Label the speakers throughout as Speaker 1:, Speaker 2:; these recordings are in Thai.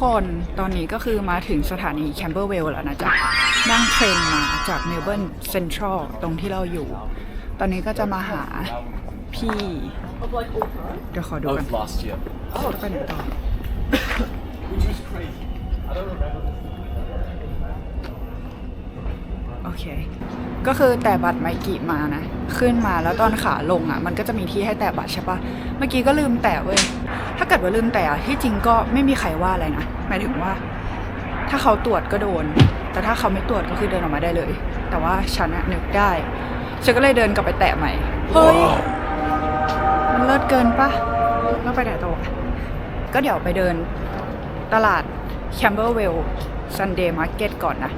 Speaker 1: คนตอนนี้ก็คือมาถึงสถานีแคมเบอร์เวลแล้วนะจ๊ะ นั่งเทรนมาจากเมลเบิร์นเซ็นทรัลตรงที่เราอยู่ ตอนนี้ก็จะมาหาพี่ เดี๋ยวขอดูกัน
Speaker 2: Both last year.
Speaker 1: ไปไหนต่อ เค ก็คือแต่บัตรไมกิมานะ ขึ้นมาแล้วตอนขาลงอะ มันก็จะมีที่ให้แตะบัตรใช่ปะเมื่อกี้ก็ลืมแตะเว้ย ถ้าเกิดว่าลืมแตะอะที่จริงก็ไม่มีใครว่าอะไรนะ หมายถึงว่า ถ้าเขาตรวจก็โดน แต่ถ้าเขาไม่ตรวจก็คือเดินออกมาได้เลย แต่ว่าฉันอะนึกได้ ฉันก็เลยเดินกลับไปแตะใหม่ เฮ้ย มันเลิศเกินปะแล้วไปไหนต่อวก็เดี๋ยวไปเดินตลาด Camberwell Sunday Market ก่อนนะ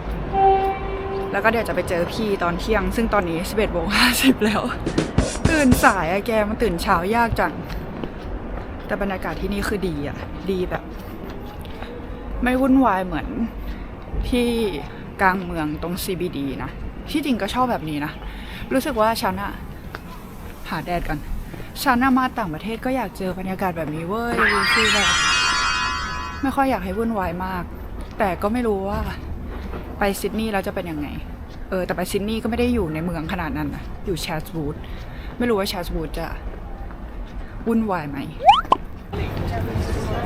Speaker 1: แล้วก็เดี๋ยวจะไปเจอพี่ตอนเที่ยง ซึ่งตอนนี้ 11โมง50 แล้ว ตื่นสายอะแกมันตื่นเช้ายากจัง แต่บรรยากาศที่นี่คือดีอะดีแบบ ไม่วุ่นวายเหมือนที่กลางเมืองตรง CBD นะ ที่จริงก็ชอบแบบนี้นะ รู้สึกว่าฉันอะหาแดดกันฉันมาต่างประเทศก็อยากเจอบรรยากาศแบบนี้เว้ยคือแบบไม่ค่อยอยากให้วุ่นวายมาก แต่ก็ไม่รู้ว่า ไปซิดนีย์แล้วจะเป็นยังไง เออแต่ไปซิดนีย์ก็ไม่ได้อยู่ในเมืองขนาดนั้นนะอยู่แชสบูดไม่รู้ว่าแชสบูดจะวุ่นวายไหม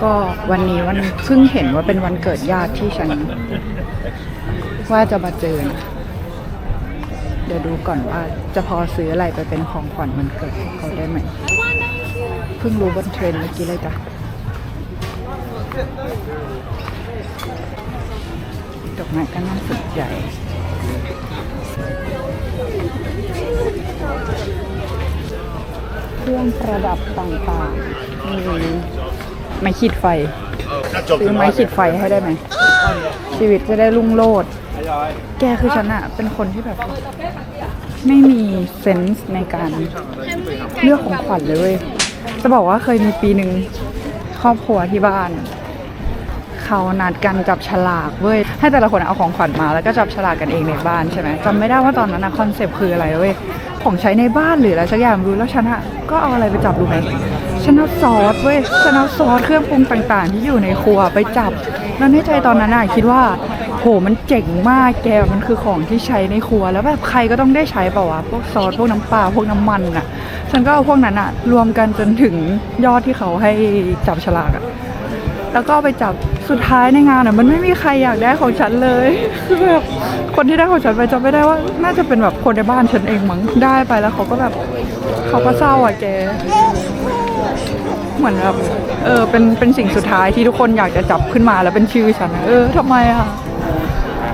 Speaker 1: ก็วันนี้วันเพิ่งเห็นว่าเป็นวันเกิดญาติที่ฉัน ว่าจะมาเจอนะเดี๋ยวดูก่อนว่าจะพอซื้ออะไรไปเป็นของขวัญมันเกิดให้เขาได้ไหม เพิ่งรู้บนเทรนเมื่อกี้เลยจ้ะ ดอกไม้ก็น่าสนใจเครื่องประดับต่างๆมีไม้ขีดไฟซื้อไม้ขีดไฟให้ได้ไหม ชีวิตจะได้รุ่งโรจน์แกคือฉันอะเป็นคนที่แบบ ไม่มีเซนส์ในการเลือกของขวัญเลยเว้ยจะบอกว่าเคยมีปีหนึ่งครอบครัวที่บ้าน เขานัดกันจับฉลากเว้ยให้แต่ละคนเอาของขวัญมาแล้วก็จับฉลากกันเองในบ้านใช่ไหมจำไม่ได้ว่าตอนนั้นนะคอนเซปต์คืออะไรเว้ยของใช้ในบ้านหรืออะไรสักอย่างรู้แล้วฉันอะก็เอาอะไรไปจับดูไหมฉันเอาซอสเว้ยฉันเอาซอสเครื่องปรุงต่างๆ ที่อยู่ในครัวไปจับแล้วในใจตอนนั้นอะคิดว่าโหมันเจ๋งมากแกมันคือของที่ใช้ในครัว แล้วแบบใครก็ต้องได้ใช้เปล่าวะพวกซอสพวกน้ำปลาพวกน้ำมันอะฉันก็เอาพวกนั้นอะรวมกันจนถึงยอดที่เขาให้จับฉลากอะ แล้วก็ไปจับสุดท้ายในงานอะมันไม่มีใครอยากได้ของฉันเลยคือแบบคนที่ได้ของฉันไปจำไม่ได้ว่า น่าจะเป็นแบบคนในบ้านฉันเองมั้งได้ไปแล้วเขาก็แบบเขาก็เศร้าอะแกเหมือนแบบเออเป็นเป็นสิ่งสุดท้ายที่ทุกคนอยากจะจับขึ้นมาแล้วเป็นชื่อฉันเออทำไมอะ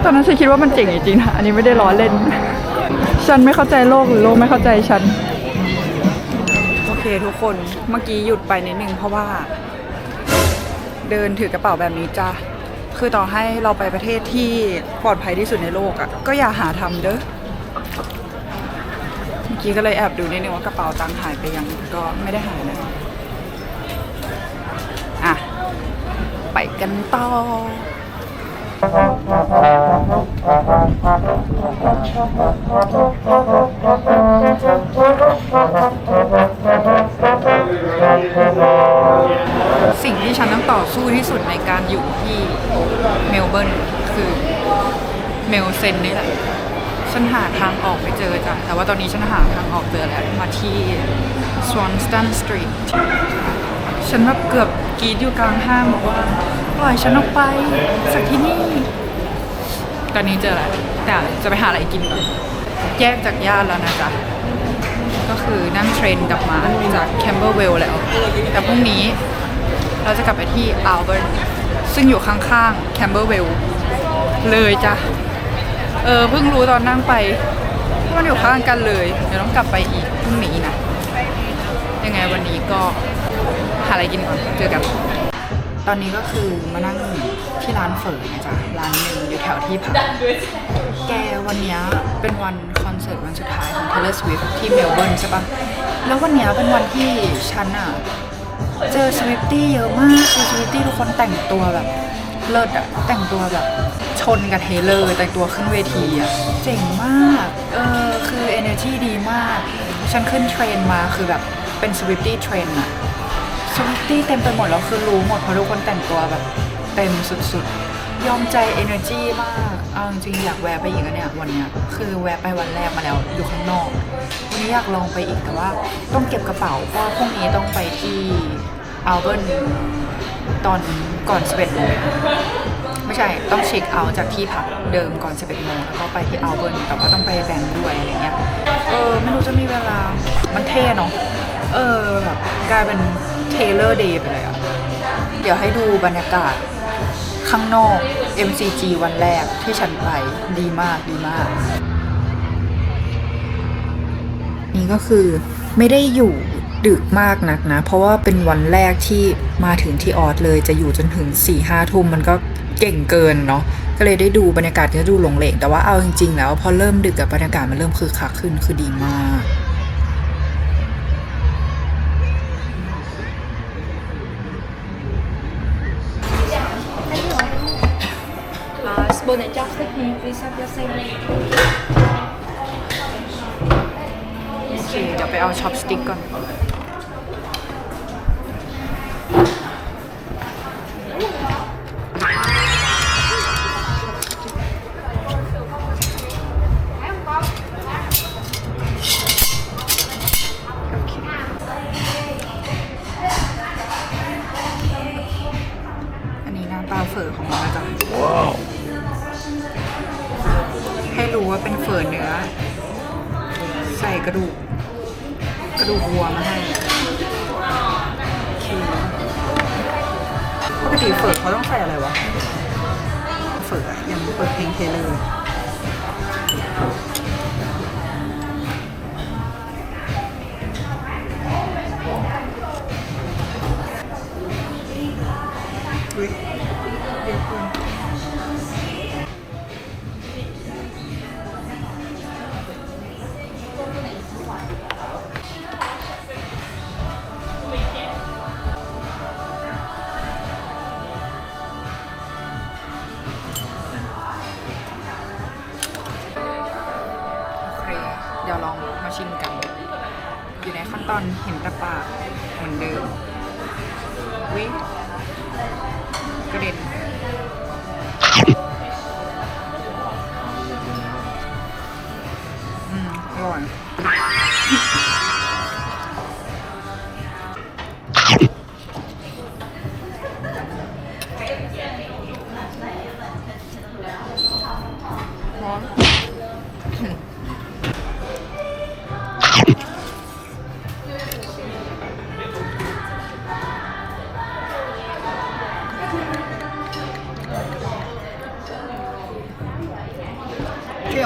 Speaker 1: ตอนนั้นฉันคิดว่ามันเจ๋งจริงๆนะอันนี้ไม่ได้ล้อเล่น ฉันไม่เข้าใจโลกหรือโลกไม่เข้าใจฉัน โอเคทุกคนเมื่อกี้หยุดไปนิดนึงเพราะว่า เดินถือกระเป๋าแบบนี้จ้ะคือต่อให้เราไปประเทศที่ปลอดภัยที่สุดในโลกอะ่ะก็อย่าหาทำเด้อเมื่อกี้ก็เลยแอบดูนิดนึงว่ากระเป๋าตังค์หายไปยังก็ไม่ได้หายนะอะไปกันต่อ สิ่งที่ฉันต้องต่อสู้ที่สุดในการอยู่ที่เมลเบิร์นคือเมลเซนนี่แหละ ฉันหาทางออกไม่เจอจ้ะ แต่ว่าตอนนี้ฉันหาทางออกเจอแล้ว มาที่ Swanston Street ฉันแบบเกือบกรีดอยู่กลางห้างบอกว่าปล่อยฉันออกไปจากที่นี่ ตอนนี้เจอแล้วแต่จะไปหาอะไรกินก่อนแยกจากญาติแล้วนะจ๊ะ ก็คือนั่งเทรนกลับมาจากแคมเบอร์เวลแล้ว แต่พรุ่งนี้เราจะกลับไปที่อัลเบิร์นซึ่งอยู่ข้างๆแคมเบอร์เวลเลยจ้ะ เออเพิ่งรู้ตอนนั่งไปว่ามันอยู่ข้างกันเลย เดี๋ยวต้องกลับไปอีกพรุ่งนี้นะยังไงวันนี้ก็ หาอะไรกินก่อนเจอกัน ตอนนี้ก็คือมานั่งที่ร้านเฝอนะจ๊ะร้านหนึ่งอยู่แถวที่พักแกวันนี้เป็นวันคอนเสิร์ตวันสุดท้ายของ Taylor Swift ที่เมลเบิร์นใช่ปะแล้ววันนี้เป็นวันที่ฉันอะเจอสวิฟตี้เยอะมากคือสวิฟตี้ทุกคนแต่งตัวแบบเลิศอะแต่งตัวแบบชนกับเทเลอร์แต่งตัวขึ้นเวทีอะเจ๋งมาก เออคือ energy ดีมาก ฉันขึ้นเทรนมาคือแบบเป็นสวิฟตี้เทรนอะ สวิตตี้เต็มไปหมดแล้วคือรู้หมดเพราะทุกคนแต่งตัวแบบเต็มสุดๆ ยอมใจ energy มากเอาจริงอยากแวะไปอีกอะเนี่ยวันเนี้ยคือแวะไปวันแรกมาแล้วอยู่ข้างนอก วันนี้อยากลองไปอีกแต่ว่า ต้องเก็บกระเป๋าเพราะพรุ่งนี้ต้องไปที่อัลเบิร์นตอนก่อน11โมงไม่ใช่ต้องเช็คเอาจากที่พักเดิมก่อน11โมงแล้วก็ไปที่อัลเบิร์นแต่ว่าต้องไปแบงค์ด้วยอะไรเงี้ยเออไม่รู้จะมีเวลามันเท่เนาะเออแบบกลายเป็น เทเลอร์เดย์ไปเลยอะเดี๋ยวให้ดูบรรยากาศข้างนอก MCG วันแรกที่ฉันไปดีมากดีมาก นี่ก็คือไม่ได้อยู่ดึกมากนักนะ เพราะว่าเป็นวันแรกที่มาถึงที่ออสเลยจะอยู่จนถึง4ี่ห้าทุ่มมันก็เก่งเกินเนาะก็เลยได้ดูบรรยากาศที่ดูหลงเหลงแต่ว่าเอาจริงๆ แล้วพอเริ่มดึกกับบรรยากาศมันเริ่มคือคักขึ้นคือดีมาก
Speaker 3: ซับยาเซ
Speaker 1: โอเคเดี๋ยวไปเอาช็อปสติ๊กก่อน ขั้น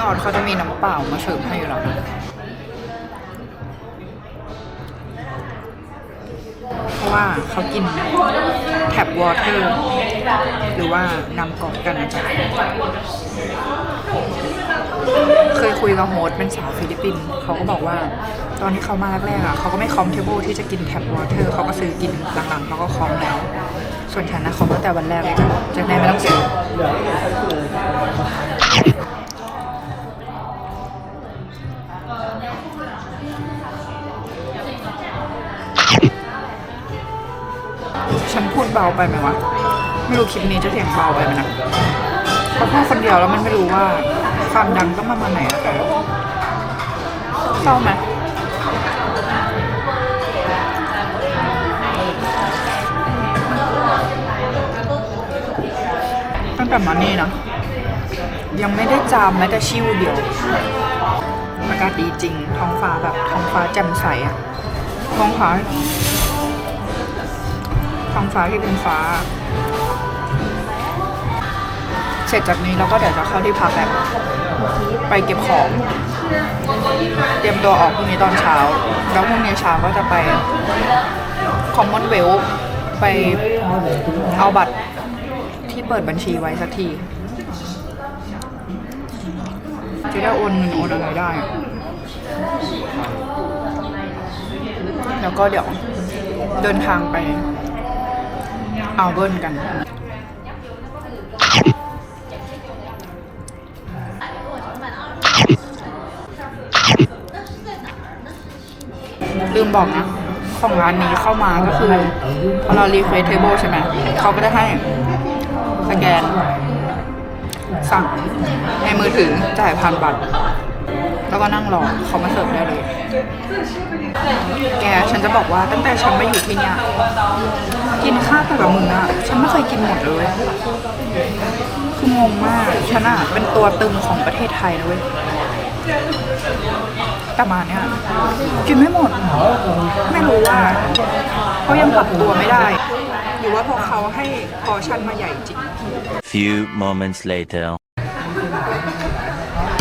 Speaker 1: ออดเขาจะมีน้ำเปล่ามาเสิร์ฟให้อยู่แล้วนะเพราะว่าเขากินแท็บวอเตอร์หรือว่าน้ำกอกกันนะจ๊ะเคยคุยกับโฮสเป็นสาวฟิลิปปินส์เขาก็บอกว่าตอนที่เขามาแรกๆอะเขาก็ไม่คอมเทเบิลที่จะกินแท็บวอเตอร์เขาก็ซื้อกินหลังๆเขาก็คอมแล้ว ส่วนฉันนะคอมตั้งแต่วันแรกเลยจ้ะจะได้ไม่ต้องซื้อ ฉันพูดเบาไปไหมวะ ไม่รู้คลิปนี้จะเสียงเบาไปไหมนะเพราะพูดคนเดียวแล้วมันไม่รู้ว่า ความดังต้องมามาไหนอะแต่เศร้าไหมตั้งแต่มานี่นะยังไม่ได้จามแม้แต่ชิวเดียวอากาศดีจริง ท้องฟ้าแบบท้องฟ้าแจ่มใสอะท้องฟ้า ท้องฟ้าที่เป็นฟ้า เสร็จจากนี้เราก็เดี๋ยวจะเข้าที่พักแล้วไปเก็บของ เตรียมตัวออกพรุ่งนี้ตอนเช้า แล้วพรุ่งนี้เช้าก็จะไปคอมมอนเวลไปเอาบัตรที่เปิดบัญชีไว้สักทีจะได้โอนเงินโอนอะไรได้ แล้วก็เดี๋ยวเดินทางไป อัลเบิร์นกัน ลืมบอกนะ ของร้านนี้เข้ามาก็คือพอเรารีเควสเทเบิลใช่ไหม เขาก็จะให้สแกน สั่งในมือถือจ่ายผ่านบัตร แล้วก็นั่งรอเขามาเสิร์ฟได้เลย แกฉันจะบอกว่าตั้งแต่ฉันมาอยู่ที่เนี่ย กินข้าวแต่ละมื้ออะฉันไม่เคยกินหมดเลย คืองงมาก ฉันอะเป็นตัวตึงของประเทศไทยนะเว้ยแต่มาเนี่ยกินไม่หมด ไม่รู้ว่าเขายังปรับตัวไม่ได้ หรือว่าพอเขาให้พอร์ชั่นมาใหญ่จริง
Speaker 4: Few moments later.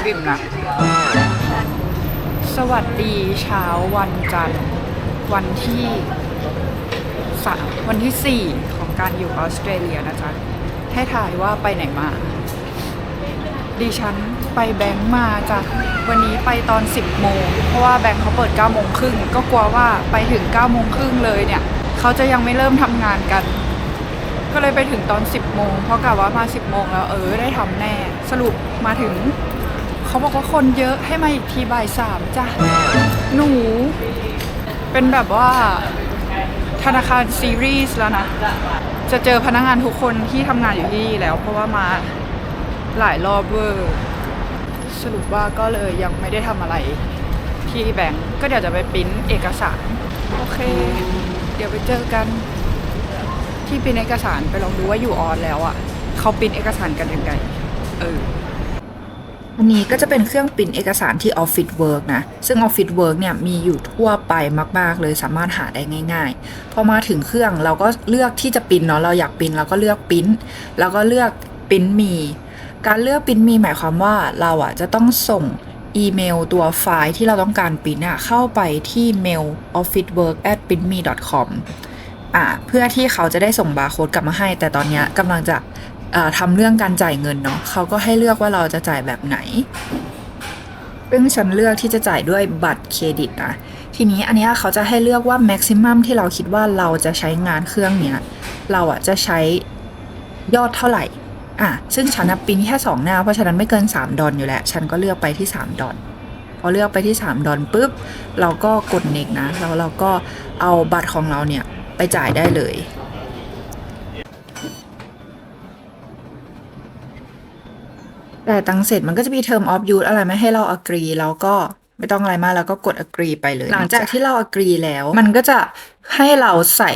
Speaker 1: บิ่มนะ สวัสดีเช้าวันจันทร์วันที่ สามวันที่สี่ของการอยู่ออสเตรเลียนะจ๊ะ ให้ถ่ายว่าไปไหนมา ดิฉันไปแบงค์มาจ้ะ วันนี้ไปตอน 10 โมง เพราะว่าแบงค์เขาเปิด9โมงครึ่ง ก็กลัวว่าไปถึง9โมงครึ่งเลยเนี่ย เขาจะยังไม่เริ่มทำงานกัน ก็เลยไปถึงตอน 10 โมง เพราะกะว่ามา 10 โมงแล้วเออได้ทำแน่ สรุปมาถึง เขาบอกว่าคนเยอะให้มาอีกทีบ่ายสามจ้ะ หนู เป็นแบบว่า ธนาคารซีรีส์แล้วนะ จะเจอพนักงานทุกคนที่ทำงานอยู่ที่นี่แล้ว เพราะว่ามาหลายรอบเวอร์สรุปว่าก็เลยยังไม่ได้ทำอะไรที่แบงก์ก็เดี๋ยวจะไปปริ้นเอกสาร โอเค เดี๋ยวไปเจอกันที่ปริ้นเอกสารไปลองดูว่าอยู่ออนแล้วอะ่ะเขาปริ้นเอกสารกันยังไงเออ อันนี้ก็จะเป็นเครื่องปริ้นเอกสารที่ Office Work นะ ซึ่ง Office Work เนี่ยมีอยู่ทั่วไปมาก ๆ เลยสามารถหาได้ง่าย ๆ พอมาถึงเครื่องเราก็เลือกที่จะปริ้นเนาะเราอยากปริ้นเราก็เลือกปริ้นแล้วก็เลือกปริ้นมี การเลือกปริ้นมีหมายความว่าเราอะจะต้องส่งอีเมลตัวไฟล์ที่เราต้องการปริ้นอะเข้าไปที่เมล officework at p r i n t m e com อะเพื่อที่เขาจะได้ส่งบาร์โค้ดกลับมาให้ แต่ตอนเนี้ยกำลังจะ ทำเรื่องการจ่ายเงินเนาะเขาก็ให้เลือกว่าเราจะจ่ายแบบไหนซึ่งฉันเลือกที่จะจ่ายด้วยบัตรเครดิตนะทีนี้อันนี้เขาจะให้เลือกว่า maximum ที่เราคิดว่าเราจะใช้งานเครื่องเนี้ยเราอะจะใช้ยอดเท่าไหร่อะซึ่งฉันนะปริ้นแค่สองหน้าเพราะฉะนั้นไม่เกิน 3 ดอลอยู่แล้ว ฉันก็เลือกไปที่ 3 ดอลพอเลือกไปที่ 3 ดอลปุ๊บ เราก็กดเน็กนะแล้วเราก็เอาบัตรของเราเนี่ยไปจ่ายได้เลย แต่ตังเสร็จมันก็จะมี term of use อะไรไม่ให้เรา agree แล้วก็ไม่ต้องอะไรมากแล้วก็กด agree ไปเลย หลังจากที่เรา agree แล้ว มันก็จะให้เราใส่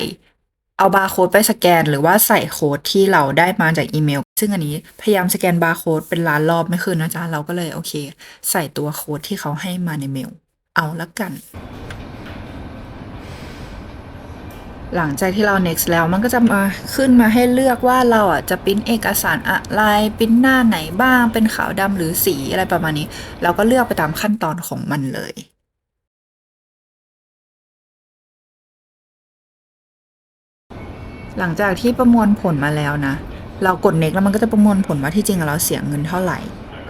Speaker 1: เอาบาร์โค้ดไปสแกน หรือว่าใส่โค้ดที่เราได้มาจากอีเมล ซึ่งอันนี้พยายามสแกนบาร์โค้ดเป็นล้านรอบไม่คืนนะจ๊ะ เราก็เลยโอเค ใส่ตัวโค้ดที่เขาให้มาในเมล เอาละกัน หลังจากที่เรา next แล้วมันก็จะมาขึ้นมาให้เลือกว่าเราอะจะปิ้นเอกสารอะไรปิ้นหน้าไหนบ้าง เป็นขาวดำหรือสีอะไรประมาณนี้ เราก็เลือกไปตามขั้นตอนของมันเลยหลังจากที่ประมวลผลมาแล้วนะ เรากด next แล้วมันก็จะประมวลผลว่าที่จริงเราเสียเงินเท่าไหร่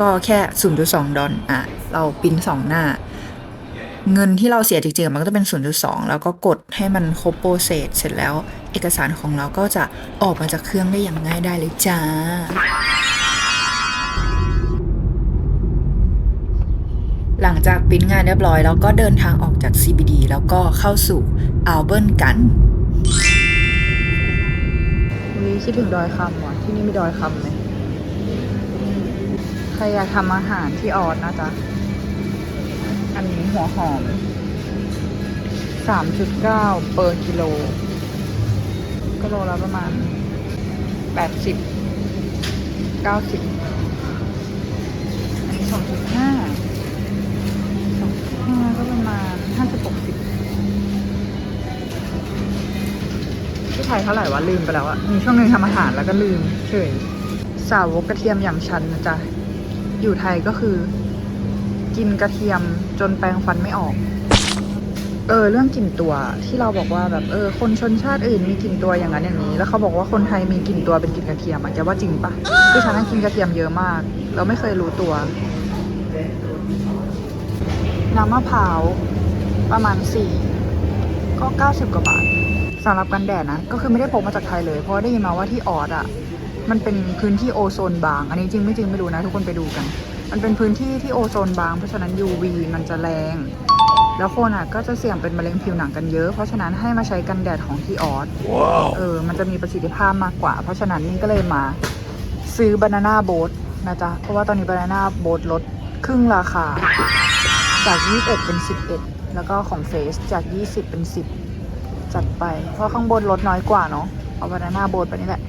Speaker 1: ก็แค่ 0.2 ดอลอะ เราปิ้นสองหน้า เงินที่เราเสียจริงๆ มันก็จะเป็น 0.2 แล้วก็กดให้มันครบโปรเซสเสร็จแล้วเอกสารของเราก็จะออกมาจากเครื่องได้อย่างง่ายได้เลยจ้าหลังจากปิ้นงานเรียบร้อยแล้วก็เดินทางออกจาก CBD แล้วก็เข้าสู่อัลเบิร์นกันวิคิดถึงดอยคำว่ะ ที่นี่มีดอยคำไหมใครอยากทำอาหารที่ออสนะจ๊ะ อันนี้หัวหอม 3.9 เปอร์กิโลก็โลละประมาณ 80 90 อันนี้ 2.5 2.5 ก็ประมาณ 50 60ที่ไทยเท่าไหร่วะลืมไปแล้วอะมีช่วงหนึ่งทำอาหารแล้วก็ลืมเฉยสาวกกระเทียมอย่างฉันนะจ๊ะ อยู่ไทยก็คือ กินกระเทียมจนแปรงฟันไม่ออก เออ เรื่องกลิ่นตัวที่เราบอกว่าแบบเออ คนชนชาติอื่นมีกลิ่นตัวอย่างนั้นอย่างนี้ แล้วเขาบอกว่าคนไทยมีกลิ่นตัวเป็นกลิ่นกระเทียมอะแกว่าจริงปะคือฉันนั่งกินกระเทียมเยอะมาก เราไม่เคยรู้ตัว น้ำมะพร้าวประมาณสี่ก็เก้าสิบกว่าบาทสำหรับกันแดดนะ ก็คือไม่ได้พกมาจากไทยเลย เพราะได้ยินมาว่าที่ออสอะมันเป็นพื้นที่โอโซนบาง อันนี้จริงไม่จริงไม่รู้นะ ทุกคนไปดูกัน มันเป็นพื้นที่ที่โอโซนบาง เพราะฉะนั้น UV มันจะแรง แล้วคนอะก็จะเสี่ยงเป็นมะเร็งผิวหนังกันเยอะ เพราะฉะนั้นให้มาใช้กันแดดของที่ออส
Speaker 4: Wow.
Speaker 1: เออ มันจะมีประสิทธิภาพมากกว่า เพราะฉะนั้นนี่ก็เลยมาซื้อบานาน่าโบ๊ทนะจ๊ะ เพราะว่าตอนนี้บานาน่าโบ๊ทลดครึ่งราคา จาก 21 เป็น 11 แล้วก็ของเฟสจาก 20 เป็น 10 จัดไป เพราะข้างบนลดน้อยกว่าเนาะเอาบานาน่าโบ๊ทไปนี่แหละ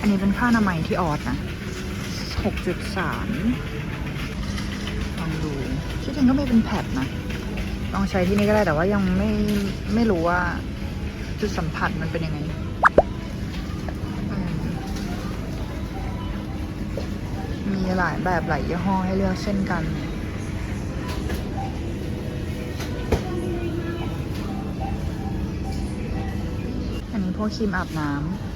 Speaker 1: อันนี้เป็นค่าอนามัยที่ออดนะ 6.3 ลองดูที่จริงก็ไม่เป็นแพดนะ ลองใช้ที่นี่ก็ได้แต่ว่ายังไม่ไม่รู้ว่า จุดสัมผัสมันเป็นยังไงมมีหลายแบบหลายยี่ห้อให้เลือกเช่นกัน อันนี้พวกครีมอาบน้ำ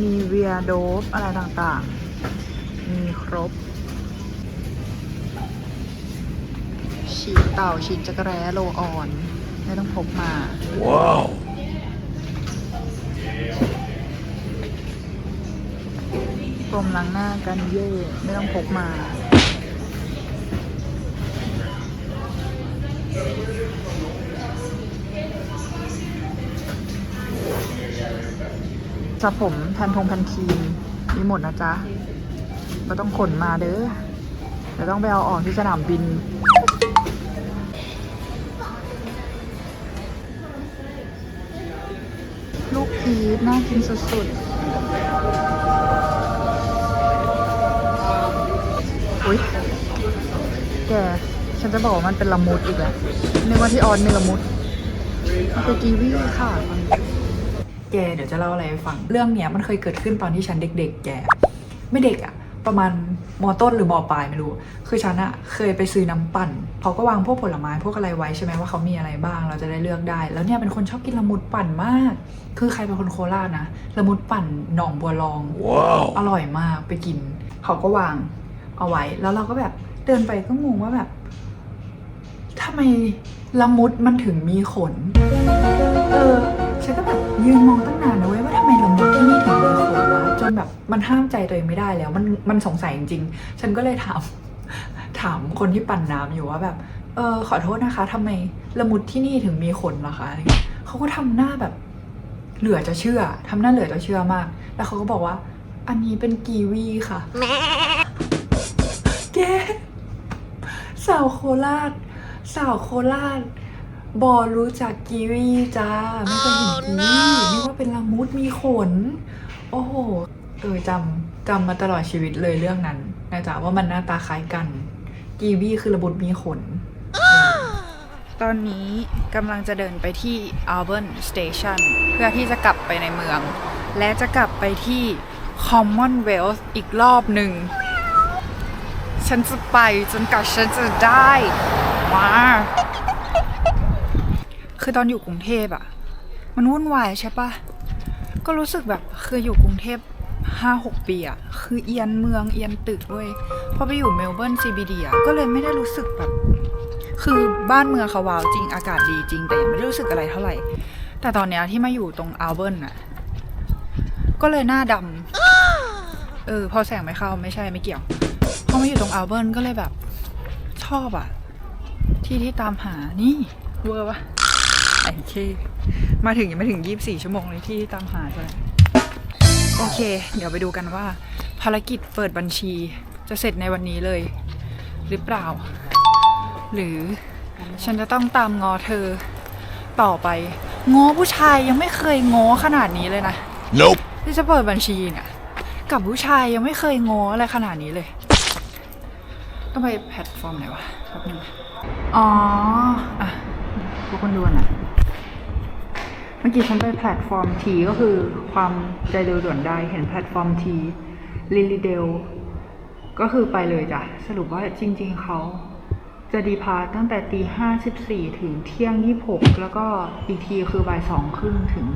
Speaker 1: มีเวียโดฟอะไรต่างๆ มีครบ ฉีดเต่าฉีดจักรแร้โลออน ไม่ต้องพกมา
Speaker 4: Wow.
Speaker 1: กรมล้างหน้ากันเย่ไม่ต้องพกมา สระผมแพนทงแพนทีนมีหมดนะจ๊ะไม่ต้องขนมาเด้อเดี๋ยวต้องไปเอาออกที่สนามบิน ลูกพีชน่ากินสุดๆ อุ๊ย แก ฉันจะบอกว่ามันเป็นละมุดอีกแล้วนึกว่าที่ออนมีละมุดมันเป็นกีวีค่ะ แกเดี๋ยวจะเล่าอะไรให้ฟัง เรื่องเนี้ยมันเคยเกิดขึ้นตอนที่ฉันเด็ก ๆ แก ไม่เด็กอะประมาณมต้นหรือมปลายไม่รู้ คือฉันอะเคยไปซื้อน้ำปั่นเขาก็วางพวกผลไม้พวกอะไรไว้ใช่ไหมว่าเขามีอะไรบ้างเราจะได้เลือกได้ แล้วเนี่ยเป็นคนชอบกินละมุดปั่นมาก คือใครเป็นคนโคราชนะละมุดปั่นหนองบัวลอง
Speaker 4: Wow.
Speaker 1: อร่อยมากไปกิน เขาก็วางเอาไว้ แล้วเราก็แบบเดินไปก็งงว่าแบบทำไมละมุดมันถึงมีขน ยืนมองตั้งนานนะเว้ยว่าทำไมละมุดที่นี่ถึงมีขนวะจนแบบมันห้ามใจตัวเองไม่ได้แล้ว มันมันสงสัยจริงๆ ฉันก็เลยถาม ถามคนที่ปั่นน้ำอยู่ว่าแบบ เออขอโทษนะคะทำไมละมุดที่นี่ถึงมีขนล่ะคะเขาก็ทำหน้าแบบ เหลือจะเชื่อทำหน้าเหลือจะเชื่อมาก แล้วเขาก็บอกว่า อันนี้เป็นกีวีค่ะแกสาวโคราชสาวโคราช บอรู้จักกีวีจ้า ไม่เคยเห็นกีวีนึกว่าเป็นละมุดมีขน โอ้โห เออจำจำมาตลอดชีวิตเลยเรื่องนั้นนะจ๊ะว่ามันหน้าตาคล้ายกัน กีวีคือละมุดมีขน ตอนนี้กำลังจะเดินไปที่ Auburn Station เพื่อที่จะกลับไปในเมือง และจะกลับไปที่ Commonwealth อีกรอบหนึ่ง ฉันจะไปจนกว่าฉันจะได้ มา คือตอนอยู่กรุงเทพอะมันวุ่นวายใช่ปะก็รู้สึกแบบคืออยู่กรุงเทพห้าหกปีอะคือเอียนเมืองเอียนตึกด้วยพอไปอยู่เมลเบิร์น CBD อะก็เลยไม่ได้รู้สึกแบบ คือบ้านเมืองเขาวาวจริงอากาศดีจริง แต่ยังไม่ได้รู้สึกอะไรเท่าไหร่ แต่ตอนเนี้ยที่มาอยู่ตรงอัลเบิร์นอะก็เลยหน้าดำเออพอแสงไม่เข้าไม่ใช่ไม่เกี่ยวพอมาอยู่ตรงอัลเบิร์นก็เลยแบบ ชอบอะที่ที่ตามหานี่เวอร์ปะ ไอ้เคมาถึงยังไม่ถึงยี่บสี่ชั่วโมงเลยที่ตามหาเลยโอเค เดี๋ยวไปดูกันว่า ภารกิจเปิดบัญชีจะเสร็จในวันนี้เลย หรือเปล่า หรือฉันจะต้องตามงอเธอต่อไปง้อผู้ชายยังไม่เคยง้อขนาดนี้เลยนะ
Speaker 4: Nope.
Speaker 1: ที่จะเปิดบัญชีเนี่ยกับผู้ชายยังไม่เคยง้ออะไรขนาดนี้เลย ต้องไปแพลตฟอร์มไหนวะแป๊บนึงอ๋อ อะทุกคนดูนะเมื่อกี้ฉันไปแพลตฟอร์มทีก็คือความใจเร็วด่วนได้เห็นแพลตฟอร์มทีลิลิเดลก็คือไปเลยจ้ะ สรุปว่าจริง ๆเขาจะดีพาตั้งแต่ตีห้าสิบสี่ถึงเที่ยงยี่หกแล้วก็อีกทีคือบ่ายสองครึ่งถึง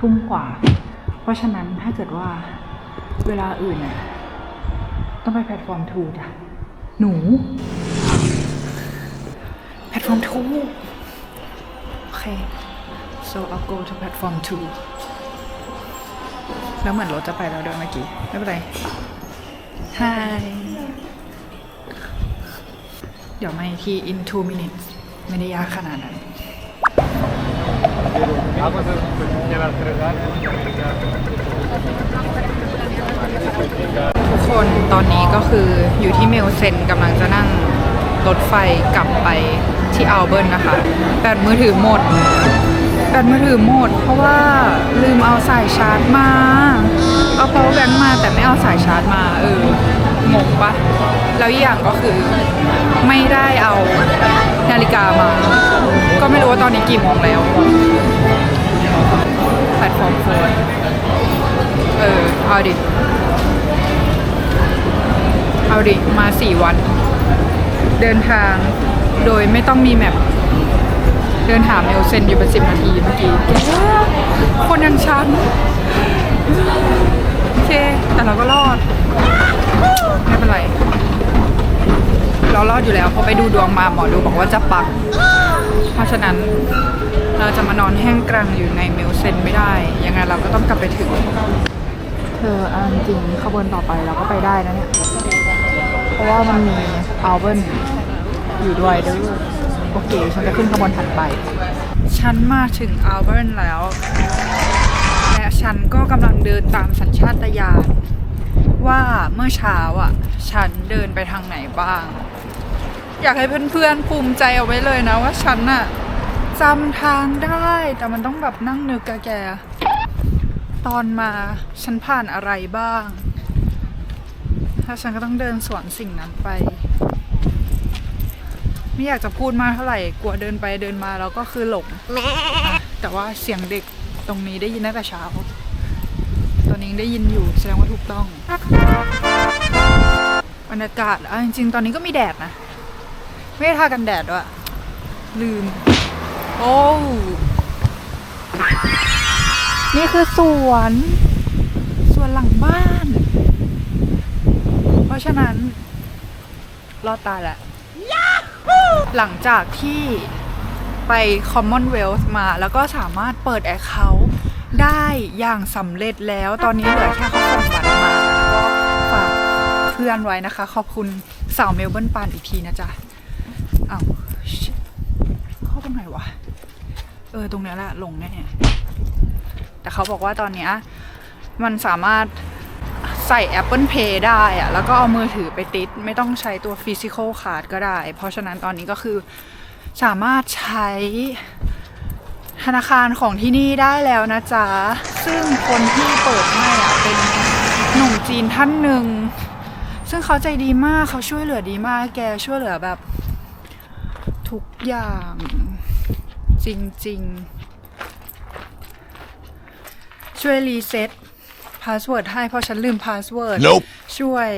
Speaker 1: ทุ่มกว่า เพราะฉะนั้นถ้าเกิดว่าเวลาอื่นเนี่ยต้องไปแพลตฟอร์มทูจ้ะ หนู แพลตฟอร์มทูโอเค so I'll go to platform two แล้วเหมือนรถจะไปแล้วเดินเมื่อกี้ ไม่เป็นไร Hi เดี๋ยวมาอีกที in two minutes ไม่ได้ยากขนาดนั้น
Speaker 2: Vamos a enseñar a entregar.
Speaker 1: ทุกคนตอนนี้ก็คืออยู่ที่เมลเซนกำลังจะนั่งรถไฟกลับไปที่อัลเบิร์นนะคะแบตมือถือหมด แบตมือถือหมด เพราะว่าลืมเอาสายชาร์จมา เอา power bank มาแต่ไม่เอาสายชาร์จมา เอองงปะแล้วอย่างก็คือไม่ได้เอานาฬิกามา ก็ไม่รู้ว่าตอนนี้กี่โมงแล้วแพลตฟอร์มโฟนเออ เอาดิ เอาดิ มาสี่วัน เดินทางโดยไม่ต้องมีแมป เดินหาเมลเซนอยู่เป็นสิบนาทีเมื่อกี้คนยังฉันโอเค แต่เราก็รอด ไม่เป็นไร เรารอดอยู่แล้วเพอไปดูดวงมาหมอดูบอกว่าจะปัก เพราะฉะนั้นเราจะมานอนแห้งกรังอยู่ในเมลเซนไม่ได้ ยังไงเราก็ต้องกลับไปถึง เธอเอาจริงขบวนต่อไปเราก็ไปได้นะเนี่ย เพราะว่ามันมีอัลเบิร์นอยู่ด้วยด้วย โอเค ฉันจะขึ้นขบวนถัดไป ฉันมาถึงอัลเบิร์นแล้ว และฉันก็กำลังเดินตามสัญชาตญาณว่าเมื่อเช้าอะ ฉันเดินไปทางไหนบ้าง อยากให้เพื่อนๆภูมิใจเอาไว้เลยนะว่าฉันน่ะจำทางได้แต่มันต้องแบบนั่งนึกกแกตอนมาฉันผ่านอะไรบ้าง ถ้าฉันก็ต้องเดินสวนสิ่งนั้นไป ไม่อยากจะพูดมากเท่าไหร่กลัวเดินไปเดินมาแล้วก็คือหลงอะแต่ว่าเสียงเด็กตรงนี้ได้ยินตั้งแต่เช้า ตอนนี้ยังได้ยินอยู่แสดงว่าถูกต้องบรรยากาศอะจริงๆ ตอนนี้ก็มีแดดนะ ไม่ได้ทากันแดดด้วยลืม โอ้นี่คือสวนสวนหลังบ้าน เพราะฉะนั้น รอดตายแหละ หลังจากที่ไป Commonwealth มา แล้วก็สามารถเปิด Account ได้อย่างสำเร็จแล้ว ตอนนี้เหลือแค่เขาส่งบัตรมาแล้วก็ฝากเพื่อนไว้นะคะ ขอบคุณสาวเมลเบิร์นปานอีกทีนะจ๊ะอ้าวเข้าตรงไหนวะ เออ ตรงนี้แหละลงแน่แต่เขาบอกว่าตอนเนี้ยมันสามารถ ใส่ Apple Pay ได้อะแล้วก็เอามือถือไปติด ไม่ต้องใช้ตัว Physical Card ก็ได้ เพราะฉะนั้นตอนนี้ก็คือสามารถใช้ธนาคารของที่นี่ได้แล้วนะจ๊ะ ซึ่งคนที่เปิดให้อะเป็นหนุ่มจีนท่านหนึ่ง ซึ่งเขาใจดีมากเขาช่วยเหลือดีมาก แกช่วยเหลือแบบ ทุกอย่างจริง ๆ ช่วยรีเซ็ต พาสเวิร์ดให้เพราะฉันลืมพาสเวิร์ด
Speaker 2: Nope.
Speaker 1: ช่วย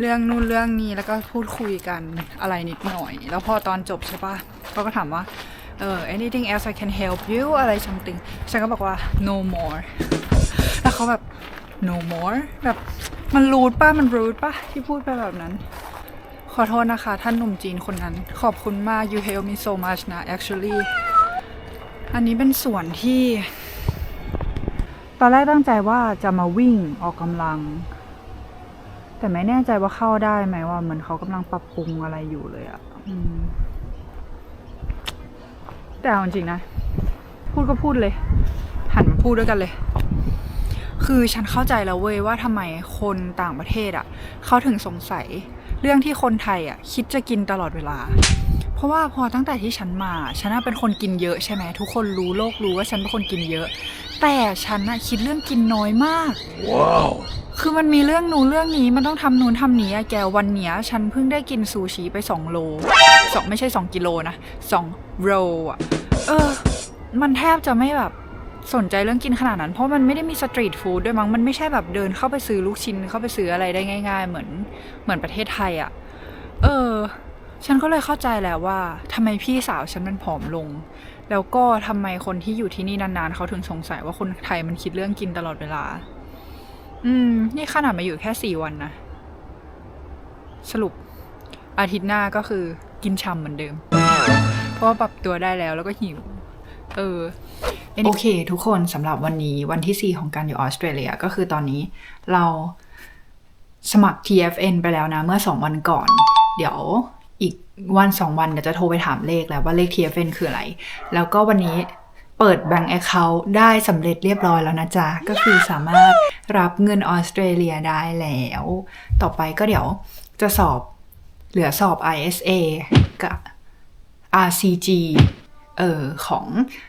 Speaker 1: เรื่องนู่นเรื่องนี้แล้วก็พูดคุยกันอะไรนิดหน่อย แล้วพอตอนจบใช่ปะเขาก็ถามว่าเออ anything else I can help you อะไร something ฉันก็บอกว่า no more แล้วเขาแบบ no more แบบมันรูดป่ะมันรูดป่ะที่พูดไปแบบนั้น ขอโทษนะคะ ท่านหนุ่มจีนคนนั้น ขอบคุณมาก you help me so much นะ actually อันนี้เป็นส่วนที่ต อนแรกตั้งใจว่าจะมาวิ่งออกกำลัง แต่ไม่แน่ใจว่าเข้าได้ไหมว่าเหมือนเขากำลังปรับปรุงอะไรอยู่เลยอะแต่เอาจริงๆนะ พูดก็พูดเลย หันมาพูดด้วยกันเลย คือฉันเข้าใจแล้วเว้ยว่าทำไมคนต่างประเทศอะเขาถึงสงสัยเรื่องที่คนไทยอะคิดจะกินตลอดเวลา เพราะว่าพอตั้งแต่ที่ฉันมา ฉันเป็นคนกินเยอะใช่ไหมทุกคนรู้โลกรู้ว่าฉันเป็นคนกินเยอะ แต่ฉันน่ะคิดเรื่องกินน้อยมาก
Speaker 2: Wow.
Speaker 1: คือมันมีเรื่องนู้นเรื่องนี้มันต้องทำนู้นทำนี้อะแกวันเนี้ยฉันเพิ่งได้กินซูชิไป2โลสองไม่ใช่2กิโลนะ2โลอะเออ มันแทบจะไม่แบบสนใจเรื่องกินขนาดนั้น เพราะมันไม่ได้มีสตรีทฟู้ดด้วยมั้งมันไม่ใช่แบบเดินเข้าไปซื้อลูกชิ้นเข้าไปซื้ออะไรได้ง่าย ๆ เหมือนเหมือนประเทศไทยอะเออ ฉันก็เลยเข้าใจและว่าทำไมพี่สาวฉันมันผอมลง แล้วก็ทำไมคนที่อยู่ที่นี่นานๆ เขาถึงสงสัยว่าคนไทยมันคิดเรื่องกินตลอดเวลา อืม นี่ขนาดมาอยู่แค่สี่วันนะ สรุป อาทิตย์หน้าก็คือกินชำเหมือนเดิม เพราะว่าปรับตัวได้แล้วแล้วก็หิว เออโอเค ทุกคนสำหรับวันนี้วันที่ 4 ของการอยู่ออสเตรเลียก็คือตอนนี้เราสมัคร TFN ไปแล้วนะ เมื่อ 2 วันก่อน เดี๋ยว อีกวัน2วันเดี๋ยวจะโทรไปถามเลขแล้วว่าเลข TFN คืออะไร แล้วก็วันนี้เปิด Bank Account ได้สำเร็จเรียบร้อยแล้วนะจ๊ะ ก็คือสามารถรับเงินออสเตรเลียได้แล้ว ต่อไปก็เดี๋ยวจะสอบเหลือสอบ ISA กับ RCG เออของ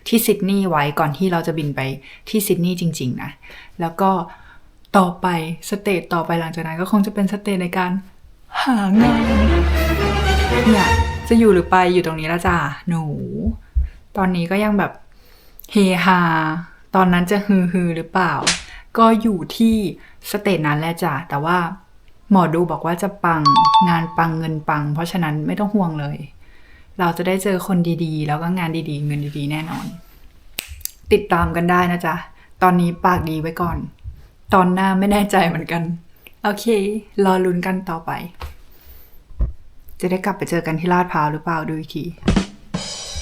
Speaker 1: ที่ซิดนีย์ไว้ก่อนที่เราจะบินไปที่ซิดนีย์จริง ๆ นะ แล้วก็ต่อไปสเตจต่อไปหลังจากนั้นก็คงจะเป็นสเตจในการหางาน เนี่ยจะอยู่หรือไปอยู่ตรงนี้แล้วจ้ะหนู ตอนนี้ก็ยังแบบเฮฮาตอนนั้นจะฮือฮือหรือเปล่า ก็อยู่ที่สเตจนั้นแหละจ้ะแต่ว่าหมอดูบอกว่าจะปังงานปังเงินปัง เพราะฉะนั้นไม่ต้องห่วงเลย เราจะได้เจอคนดีๆ แล้วก็งานดีๆ เงินดีๆ แน่นอน ติดตามกันได้นะจ๊ะ ตอนนี้ปากดีไว้ก่อน ตอนหน้าไม่แน่ใจเหมือนกัน โอเค รอลุ้นกันต่อไป จะได้กลับไปเจอกันที่ลาดพร้าวหรือเปล่าดูอีกที